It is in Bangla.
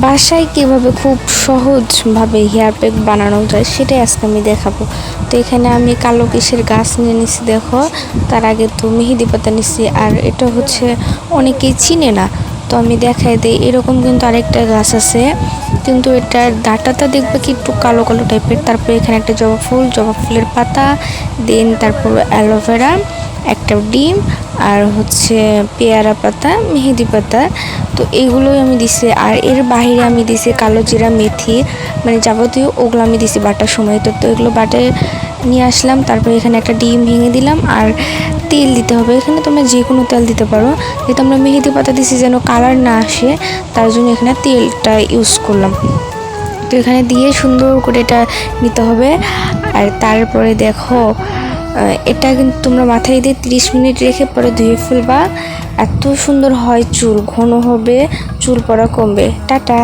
বাসায় কীভাবে খুব সহজভাবে হেয়ার প্যাক বানানো যায় সেটাই আজকে আমি দেখাবো। তো এখানে আমি কালো কিসের গাছ নিয়ে নিছি, দেখো। তার আগে তো মেহেদি পাতা নিছি, আর এটা হচ্ছে অনেকেই চিনে না। তো আমি দেখাই দিই, এরকম কিন্তু আরেকটা গাছ আছে। কিন্তু এটার ডাটাটা দেখবে কি একটু কালো কালো টাইপের তারপরে এখানে একটা জবা ফুল, জবা ফুলের পাতা, দেন তারপর অ্যালোভেরা। একটা ডিম আর হচ্ছে পেয়ারা পাতা, মেহেদি পাতা। তো এগুলোই আমি দিছি। আর এর বাইরে আমি দিছি কালো জিরা, মেথি মানে যাবতীয় ওগুলো আমি দিছি বাটার সময়। তো তো এগুলো বাটে নিয়ে আসলাম, তারপরে এখানে একটা ডিম ভেঙে দিলাম আর তেল দিতে হবে। এখানে তোমরা যে কোনো তেল দিতে পারো। যেহেতু আমরা মেহেদি পাতা দিছি যেন কালার না আসে, তার জন্য এখানে তেলটা ইউজ করলাম। তো এখানে দিয়ে সুন্দর করে এটা নিতে হবে। আর তারপরে দেখো এটা কিন্তু তোমরা মাথায় দিয়ে তিরিশ মিনিট রেখে পরে ধুয়ে ফেলবা। এত সুন্দর হয় চুল, ঘন হবে, চুল পড়া কমবে। টাটা।